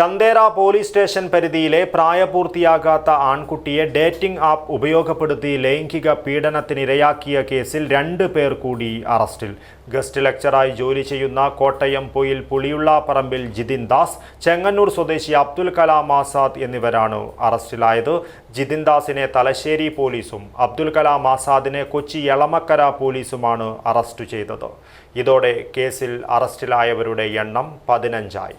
Chandera police station പരിധിയിലെ പ്രായപൂർത്തിയാകാത്ത ആൺകുട്ടിയെ dating app ഉപയോഗപ്പെടുത്തി ലൈംഗിക പീഡനത്തിനിരയാക്കിയ കേസിൽ രണ്ട് പേർ കൂടി അറസ്റ്റിൽ. ഗസ്റ്റ് ലെക്ചറായി ജോലി ചെയ്യുന്ന കോട്ടയം പൊയിൽ പുളിയുള്ള പറമ്പിൽ ജിതിൻ ദാസ് ചെങ്ങന്നൂർ സ്വദേശി അബ്ദുൽ കലാം ആസാദ് എന്നിവരാണ് അറസ്റ്റിലായത്. ജിതിൻ ദാസിനെ തലശ്ശേരി പോലീസും അബ്ദുൽ കലാം ആസാദിനെ കൊച്ചി എളമക്കര പോലീസുമാണ് അറസ്റ്റ് ചെയ്തത്. ഇതോടെ കേസിൽ അറസ്റ്റിലായവരുടെ എണ്ണം പതിനഞ്ചായി.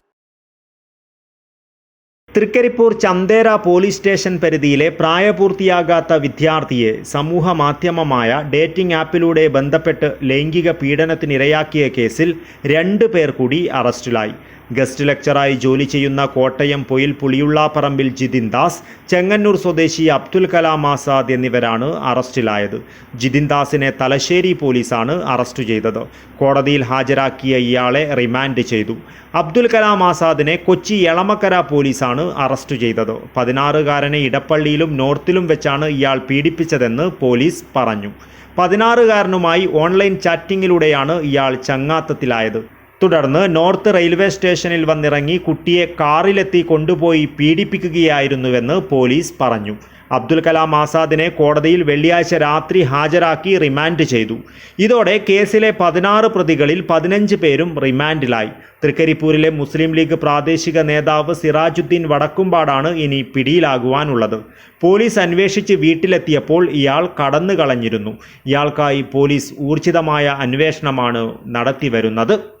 Thrikaripur Chandera police station പരിധിയിലെ പ്രായപൂർത്തിയാകാത്ത വിദ്യാർത്ഥിയെ സമൂഹ മാധ്യമമായ ഡേറ്റിംഗ് ആപ്പിലൂടെ ബന്ധപ്പെട്ട് ലൈംഗിക പീഡനത്തിനിരയാക്കിയ കേസിൽ രണ്ട് പേർ കൂടി അറസ്റ്റിലായി. ഗസ്റ്റ് ലെക്ചറായി ജോലി ചെയ്യുന്ന കോട്ടയം പൊയിൽ പുളിയുള്ളാപ്പറമ്പിൽ ജിതിൻ ദാസ് ചെങ്ങന്നൂർ സ്വദേശി അബ്ദുൽ കലാം ആസാദ് എന്നിവരാണ് അറസ്റ്റിലായത്. ജിതിൻ ദാസിനെ തലശ്ശേരി പോലീസാണ് അറസ്റ്റ് ചെയ്തത്. കോടതിയിൽ ഹാജരാക്കിയ ഇയാളെ റിമാൻഡ് ചെയ്തു. അബ്ദുൽ കലാം ആസാദിനെ കൊച്ചി എളമക്കര പോലീസാണ് അറസ്റ്റ് ചെയ്തത്. പതിനാറുകാരനെ ഇടപ്പള്ളിയിലും നോർത്തിലും വെച്ചാണ് ഇയാൾ പീഡിപ്പിച്ചതെന്ന് പോലീസ് പറഞ്ഞു. പതിനാറുകാരനുമായി ഓൺലൈൻ ചാറ്റിങ്ങിലൂടെയാണ് ഇയാൾ ചങ്ങാത്തത്തിലായത്. തുടർന്ന് നോർത്ത് റെയിൽവേ സ്റ്റേഷനിൽ വന്നിറങ്ങി കുട്ടിയെ കാറിലെത്തി കൊണ്ടുപോയി പീഡിപ്പിക്കുകയായിരുന്നുവെന്ന് പോലീസ് പറഞ്ഞു. അബ്ദുൽ കലാം ആസാദിനെ കോടതിയിൽ വെള്ളിയാഴ്ച രാത്രി ഹാജരാക്കി റിമാൻഡ് ചെയ്തു. ഇതോടെ കേസിലെ പതിനാറ് പ്രതികളിൽ പതിനഞ്ച് പേരും റിമാൻഡിലായി. തൃക്കരിപ്പൂരിലെ മുസ്ലിം ലീഗ് പ്രാദേശിക നേതാവ് സിറാജുദ്ദീൻ വടക്കുംപാടാണ് ഇനി പിടിയിലാകുവാനുള്ളത്. പോലീസ് അന്വേഷിച്ച് വീട്ടിലെത്തിയപ്പോൾ ഇയാൾ കടന്നു കളഞ്ഞിരുന്നു ഇയാൾക്കായി പോലീസ് ഊർജിതമായ അന്വേഷണമാണ് നടത്തിവരുന്നത്.